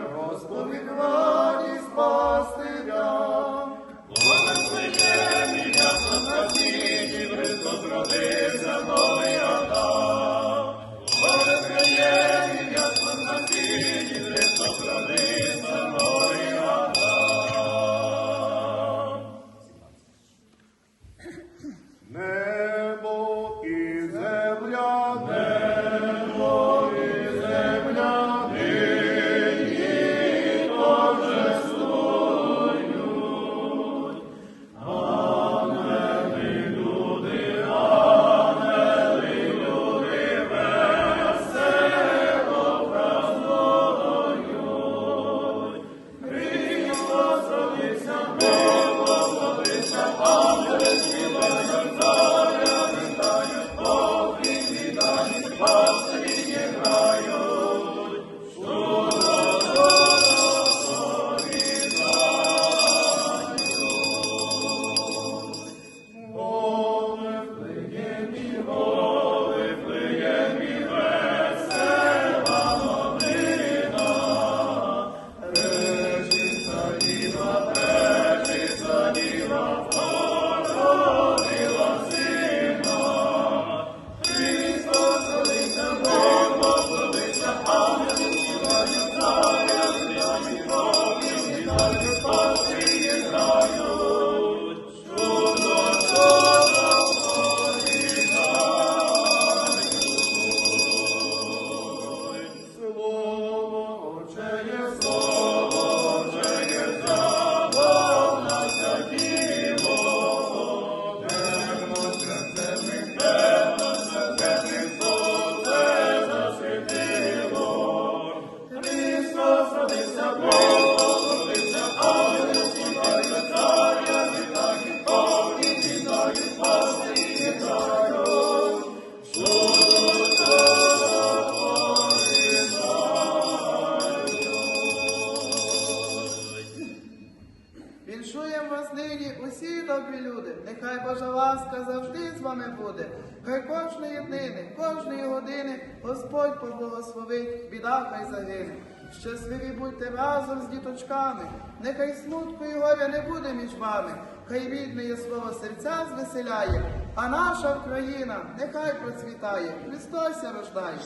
розповідь раді спасти. Добрі люди. Нехай Божа ласка завжди з вами буде. Хай кожної днини, кожної години Господь поблагословить, біда хай загине. Щасливі будьте разом з діточками, нехай смутку і горя не буде між вами, хай рідне є слово серця звеселяє, а наша Україна нехай процвітає, Христос рождає.